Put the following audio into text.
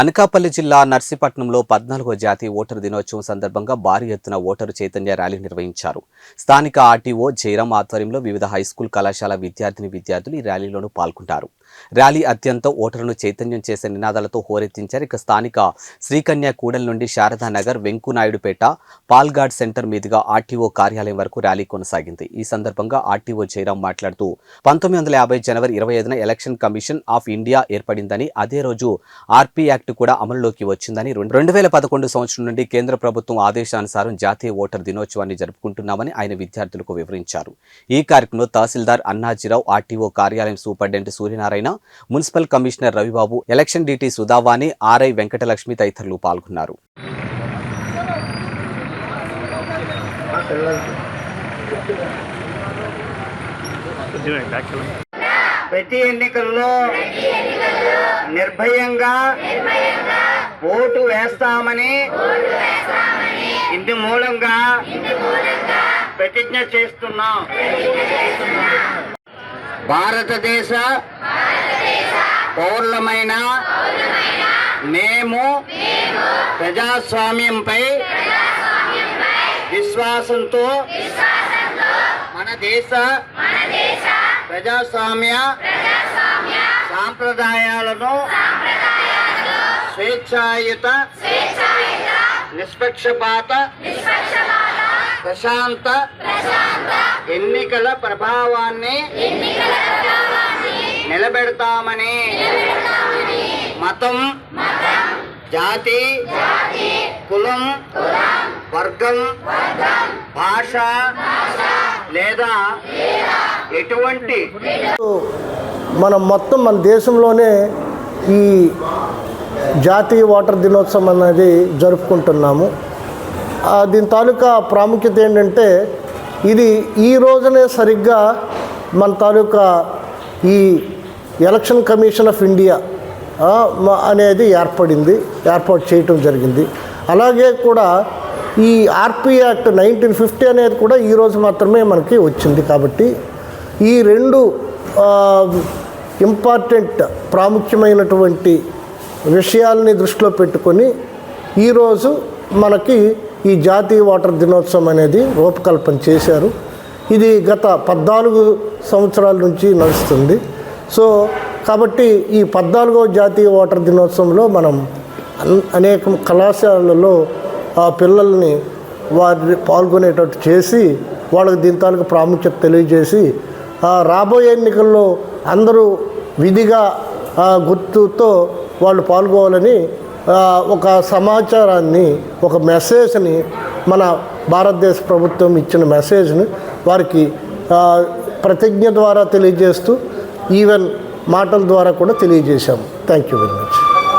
అనకాపల్లి జిల్లా నర్సీపట్నంలో పద్నాలుగో జాతీయ ఓటరు దినోత్సవం సందర్భంగా భారీ ఎత్తున ఓటరు చైతన్య ర్యాలీ నిర్వహించారు. స్థానిక ఆర్టీఓ జయరాం ఆధ్వర్యంలో వివిధ హైస్కూల్ కళాశాల విద్యార్థిని విద్యార్థులు ఈ ర్యాలీలోనూ పాల్గొంటారు. ర్యాలీ అత్యంత ఓటర్లను చైతన్యం చేసే నినాదాలతో హోరెత్తించారు. ఇక స్థానిక శ్రీకన్య కూడలి నుండి శారదానగర్ వెంకునాయుడుపేట పాల్గాడ్ సెంటర్ మీదుగా ఆర్టీఓ కార్యాలయం వరకు ర్యాలీ కొనసాగింది. ఈ సందర్భంగా ఆర్టీఓ జయరాం మాట్లాడుతూ పంతొమ్మిది వందల యాభై జనవరి ఇరవై ఐదున ఎలక్షన్ కమిషన్ ఆఫ్ ఇండియా ఏర్పడిందని అదే రోజు ఆర్పీ యాక్ట్ కూడా అమలులోకి వచ్చిందని రెండు- రెండు వేల పదకొండు సంవత్సరం నుండి కేంద్ర ప్రభుత్వం ఆదేశానుసారం జాతీయ ఓటర్ దినోత్సవాన్ని జరుపుకుంటున్నామని ఆయన విద్యార్థులకు వివరించారు. ఈ కార్యక్రమంలో తహసీల్దార్ అన్నాజీరావు ఆర్టీఓ కార్యాలయం superintendent Suryanarayana municipal commissioner Ravibabu election DT Sudhavani RI Venkatalakshmi తదితరులు పాల్గొన్నారు. ప్రతి ఎన్నికల్లో నిర్భయంగా ఓటు వేస్తామని ఇందు మూలంగా ప్రతిజ్ఞ చేస్తున్నాం. భారతదేశ పౌరులమైన మేము ప్రజాస్వామ్యంపై విశ్వాసంతో మన దేశ ప్రజాస్వామ్య సాంప్రదాయాలను స్వేచ్ఛాయుత నిష్పక్షపాత ప్రశాంత ఎన్నికల ప్రభావాన్ని నిలబెడతామని మతం జాతి కులం వర్గం భాష లేదా ఎటువంటి మనం మొత్తం మన దేశంలోనే ఈ జాతీయ ఓటర్ దినోత్సవం అనేది జరుపుకుంటున్నాము. ఆ, దీని తాలూకా ప్రాముఖ్యత ఏంటంటే ఇది ఈ రోజునే సరిగ్గా మన తాలూకా ఈ ఎలక్షన్ కమిషన్ ఆఫ్ ఇండియా అనేది ఏర్పడింది ఏర్పాటు చేయటం జరిగింది. అలాగే కూడా ఈ ఆర్పీ యాక్ట్ నైన్టీన్ ఫిఫ్టీ అనేది కూడా ఈరోజు మాత్రమే మనకి వచ్చింది కాబట్టి ఈ రెండు ఇంపార్టెంట్ ప్రాముఖ్యమైనటువంటి విషయాల్ని దృష్టిలో పెట్టుకొని ఈరోజు మనకి ఈ జాతీయ వాటర్ దినోత్సవం అనేది రూపకల్పన చేశారు. ఇది గత పద్నాలుగు సంవత్సరాల నుంచి నడుస్తుంది. సో కాబట్టి ఈ పద్నాలుగో జాతీయ వాటర్ దినోత్సవంలో మనం అనేక కళాశాలలలో ఆ పిల్లల్ని వారిని పాల్గొనేటట్టు చేసి వాళ్ళకి దీని తాలూకు ప్రాముఖ్యత తెలియజేసి రాబోయే ఎన్నికల్లో అందరూ విధిగా గుర్తుతో వాళ్ళు పాల్గొవాలని ఒక సమాచారాన్ని ఒక మెసేజ్ని మన భారతదేశ ప్రభుత్వం ఇచ్చిన మెసేజ్ని వారికి ప్రతిజ్ఞ ద్వారా తెలియజేస్తూ ఈవెన్ మాటల ద్వారా కూడా తెలియజేశాము. Thank you very much